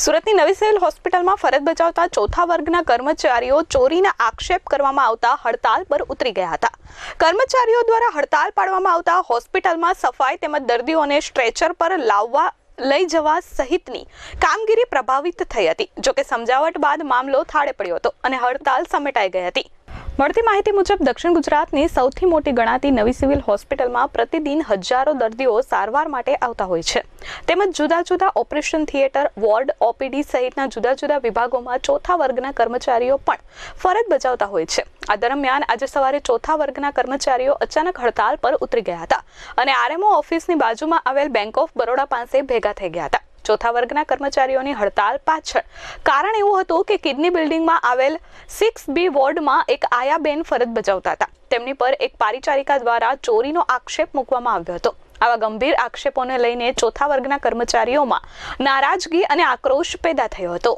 સુરતની નવી સિવિલ હોસ્પિટલમાં ફરજ બજાવતા ચોથા વર્ગના કર્મચારીઓ ચોરીના આક્ષેપ કરવામાં આવતા હડતાલ પર ઉતરી ગયા હતા. કર્મચારીઓ દ્વારા હડતાલ પાડવામાં આવતા હોસ્પિટલમાં સફાઈ તેમજ દર્દીઓને સ્ટ્રેચર પર લાવવા લઈ જવા સહિતની કામગીરી પ્રભાવિત થઈ હતી. જોકે સમજાવટ બાદ મામલો થાળે પડ્યો હતો અને હડતાલ સમેટાઈ ગઈ હતી. મળતી માહિતી મુજબ દક્ષિણ ગુજરાતની સૌથી મોટી ગણાતી નવી સિવિલ હોસ્પિટલમાં પ્રતિદિન હજારો દર્દીઓ સારવાર માટે આવતા હોય છે. તેમજ જુદા જુદા ઓપરેશન થિયેટર, વોર્ડ, ઓપીડી સહિતના જુદા જુદા વિભાગોમાં ચોથા વર્ગના કર્મચારીઓ પણ ફરજ બજાવતા હોય છે. આ દરમિયાન આજે સવારે ચોથા વર્ગના કર્મચારીઓ અચાનક હડતાલ પર ઉતરી ગયા હતા અને આરએમઓ ઓફિસની બાજુમાં આવેલ બેંક ઓફ બરોડા પાસે ભેગા થઈ ગયા હતા. ચોથા વર્ગના કર્મચારીઓની હડતાલ પાછળ. કારણ એવું હતું કે કિડની બિલ્ડિંગમાં આવેલ સિક્સ બી વોર્ડમાં એક આયાબેન ફરજ બજાવતા હતા. તેમની પર એક પારિચારિકા દ્વારા ચોરીનો આક્ષેપ મૂકવામાં આવ્યો હતો. આવા ગંભીર આક્ષેપોને લઈને ચોથા વર્ગના કર્મચારીઓમાં નારાજગી અને આક્રોશ પેદા થયો હતો.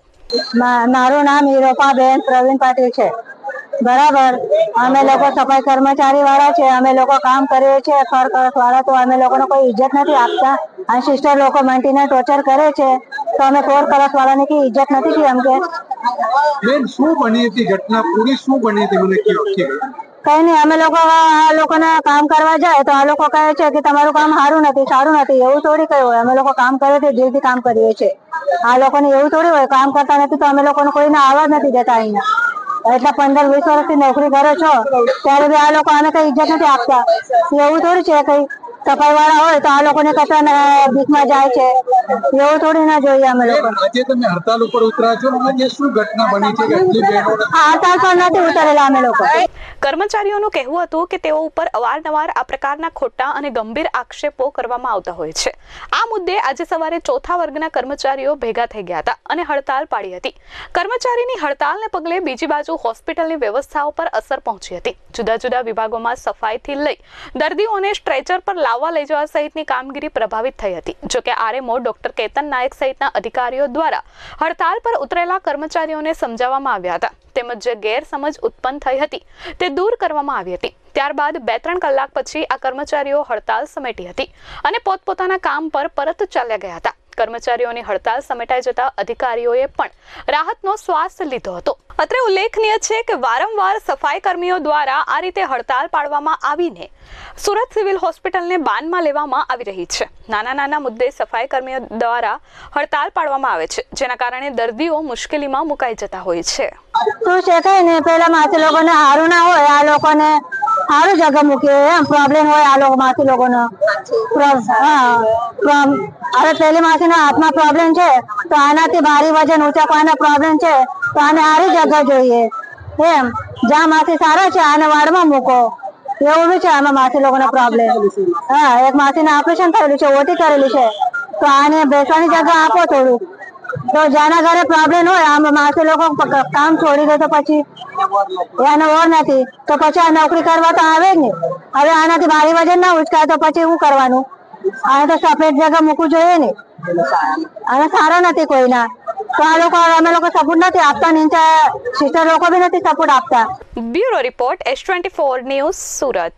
મારું નામ હિરોપાબેન પ્રવીણ પાટીલ છે. બરાબર. અમે લોકો સફાઈ કર્મચારી વાળા છે. અમે લોકો કામ કરીએ છીએ. ફર કરસ વાળા તો અમે લોકોને કોઈ ઇજ્જત નથી આપતા. અને સિસ્ટર લોકો મંટીને ટોર્ચર કરે છે. તો અમે ફોર કરસ વાળાને કઈ ઇજ્જત નથી એમ કે? બેન શું બની હતી ઘટના? પૂરી શું બની હતી? મને કયો કઈ નહીં અમે લોકો આ લોકોને કામ કરવા જાય તો આ લોકો કહે છે કે તમારું કામ સારું નથી સારું નથી એવું થોડી કઈ હોય. અમે લોકો કામ કરીએ છીએ દિલથી કામ કરીએ છીએ. આ લોકોને એવું થોડી હોય કામ કરતા નથી તો અમે લોકોને કોઈને આવવા નથી દેતા અહીંયા. એટલે પંદર વીસ વર્ષથી નોકરી કરો છો ત્યારે બી આ લોકો આને કઈ ઇજ્જત નથી આપતા. એવું થોડું છે કઈ? સફાઈ વાળા હોય તો આ લોકોને કતા બીકમાં જાય છે. એવું થોડી ના જોઈએ અમે લોકો. આજે તમે હડતાલ ઉપર ઉતરા છો? આજે શું ઘટના બની છે? હડતાલ પર નથી ઉતરેલા અમે લોકો. કર્મચારીઓનું કહેવું હતું કે તેઓ ઉપર અવારનવાર આ પ્રકારના ખોટા અને ગંભીર આક્ષેપો કરવામાં આવતા હોય છે. આ મુદ્દે આજે સવારે ચોથા વર્ગના કર્મચારીઓ ભેગા થઈ ગયા હતા અને હડતાલ પાડી હતી. કર્મચારીની હડતાલને પગલે બીજી બાજુ હોસ્પિટલની વ્યવસ્થાઓ પર અસર પહોંચી હતી. જુદા જુદા વિભાગોમાં સફાઈથી લઈ દર્દીઓને સ્ટ્રેચર પર લાવવા લઈ જવા સહિતની કામગીરી પ્રભાવિત થઈ હતી. જોકે આરએમઓ ડોક્ટર કેતન નાયક સહિતના અધિકારીઓ દ્વારા હડતાલ પર ઉતરેલા કર્મચારીઓને સમજાવવામાં આવ્યા હતા. તેમજ જે ગેરસમજ ઉત્પન્ન થઈ હતી તે દૂર કરવામાં આવી હતી. ત્યારબાદ બે ત્રણ કલાક પછી આ કર્મચારીઓ હડતાલ સમેટી હતી અને પોતપોતાના કામ પર પરત ચાલ્યા ગયા હતા. કર્મચારીઓની હડતાલ સમેટાઈ જતા અધિકારીઓએ પણ રાહતનો શ્વાસ લીધો હતો. અત્રે ઉલ્લેખનીય છે કે વારંવાર સફાઈ કર્મીઓ દ્વારા આ રીતે હડતાલ પાડવામાં આવીને સુરત સિવિલ હોસ્પિટલને બાનમાં લેવામાં આવી રહી છે. નાના નાના મુદ્દે સફાઈ કર્મીઓ દ્વારા હડતાલ પાડવામાં આવે છે, જેના કારણે દર્દીઓ મુશ્કેલીમાં મુકાઈ જતા હોય છે. શું છે કઈ ને, પેલા માસી લોકોને સારું ના હોય, આ લોકોને સારું જગ્યા મૂકીએ. એમ પ્રોબ્લેમ હોય આ લોકો માસી લોકોનો. હવે પેલી માસીના હાથમાં પ્રોબ્લેમ છે, તો આનાથી ભારી વજન ઊંચકવાનો પ્રોબ્લેમ છે. તો આને સારી જગ્યા જોઈએ. એમ. જ્યાં માસી સારા છે, આને વાડમાં મૂકો. એવું બી છે, આમાં માસી લોકોનો પ્રોબ્લેમ હા, એક માસીને ઓપરેશન થયેલું છે ઓટી કરેલી છે. તો આને બેસવાની જગ્યા આપો થોડુંક. તો જેના ઘરે પ્રોબ્લેમ હોય, આમ માસી લોકો કામ છોડી દે તો પછી એને ઓર નથી. તો પછી આ નોકરી કરવા તો આવે જ ને હવે આનાથી મારી વજન ના ઉચકાય તો પછી શું કરવાનું? આને તો સફેદ જગ્યા મૂકવું જોઈએ ને. આને સારા નથી કોઈના. તો આ લોકો અમે લોકો સપોર્ટ નથી આપતા નીચે સિસ્ટર લોકો બી નથી સપોર્ટ આપતા. Bureau report, S twenty four news Surat.